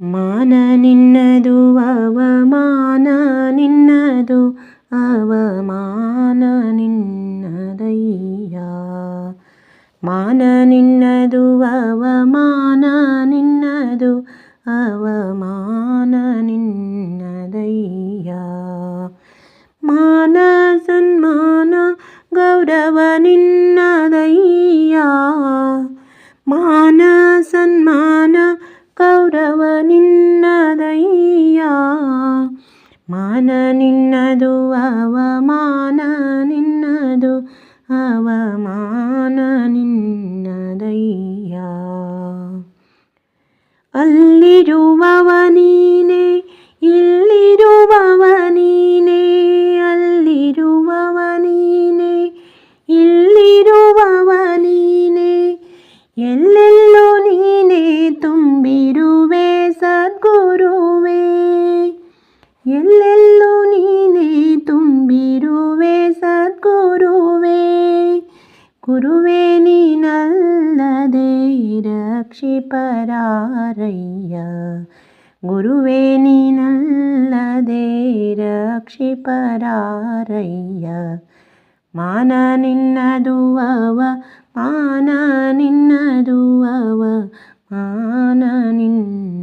ಮಾನ ನಿನ್ನದು ಅವಮಾನ ನಿನ್ನದು ಅವಮಾನ ನಿನ್ನದಯ್ಯ. ಮಾನ ನಿನ್ನದು ಅವಮಾನ ನಿನ್ನದು ಅವಮಾನ ಗೌರವ ನಿನ್ನದಯ್ಯ ಮಾನ ನಿನ್ನದು, ಅವಮಾನ ನಿನ್ನದು, ಅವಮಾನ ನಿನ್ನದಯ್ಯ ಅಲ್ಲಿರುವವ ನೀನೇ ಇಲ್ಲಿರುವವ ನೀನೇ ಅಲ್ಲಿರುವವ ನೀನೇ ಇಲ್ಲಿರುವವ ನೀನೇ ಎಲ್ಲೆಲ್ಲೂ ನೀನೇ ತುಂಬಿರುವೆ ಎಲ್ಲೆಲ್ಲೂ ನೀನೇ ತುಂಬಿರುವೆ ಸದ್ಗುರುವೇ. ಗುರುವೇ, ನೀನಲ್ಲದೆ ರಕ್ಷಿಪರಾರಯ್ಯ ಗುರುವೇ, ನೀನಲ್ಲದೆ ರಕ್ಷಿಪರಾರಯ್ಯ ಮಾನ ನಿನ್ನದು ಅವ ಮಾನ ನಿನ್ನದು ಅವ ಮಾನ ನಿನ್ನದಯ್ಯ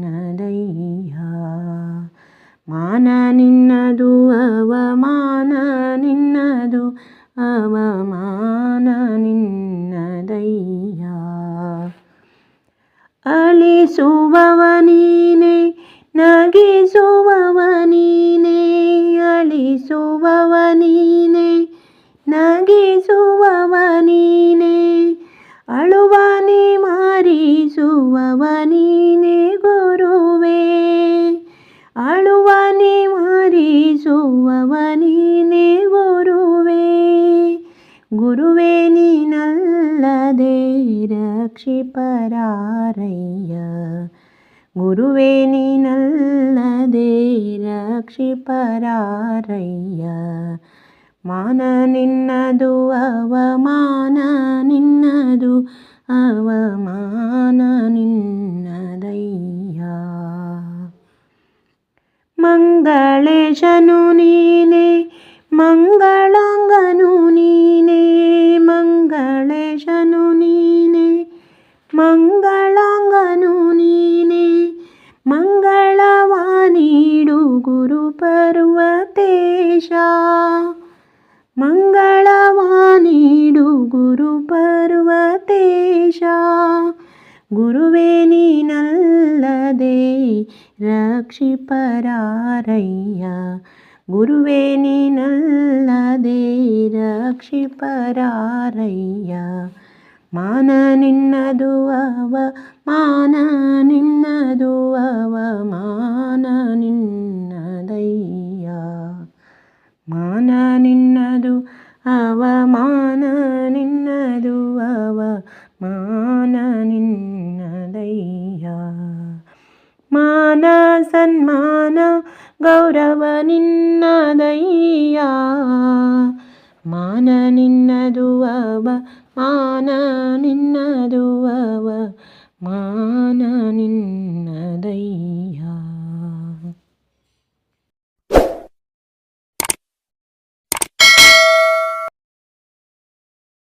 ಮಾನ ನಿನ್ನದು ಅವಮಾನ ನಿನ್ನದು ಅವಮಾನ ನಿನ್ನದಯ್ಯ. ಅಳಿಸುವವ ನೀನೆ ನಗಿಸುವವ ನೀನೆ ಅಳಿಸುವವ ನೀನೇ ಗುರುವೇ, ನೀನಲ್ಲದೆ ರಕ್ಷಿಪರಾರಯ್ಯ. ಗುರುವೇ, ನೀನಲ್ಲದೆ ರಕ್ಷಿಪರಾರಯ್ಯ. ಮಾನ ನಿನ್ನದು, ಅವಮಾನ ನಿನ್ನದು, ಅವಮಾನ ನಿನ್ನದಯ್ಯ. ಮಂಗಳೇಶನು ನೀನೇ ಮಂಗಳಾಂಗನು ಗುರು ಪರ್ವತೇಶ ಮಂಗಳವ ನೀಡು ಗುರು ಪರ್ವತೇಶ ಗುರುವೇ, ನೀನಲ್ಲದೆ ರಕ್ಷಿಪರಾರಯ್ಯ. ಗುರುವೇ, ನೀನಲ್ಲದೆ ರಕ್ಷಿಪರಾರಯ್ಯ. ಮಾನ ನಿನ್ನದು ಅವ ಮಾನ ನಿನ್ನದು ಅವಮಾನ. ನಿನ್ನದಯ್ಯ ಗೌರವ ನಿನ್ನದಯ್ಯ ಮಾನ ನಿನ್ನದುವವ ಮಾನ ನಿನ್ನದುವವ ಮಾನ ನಿನ್ನದಯ್ಯ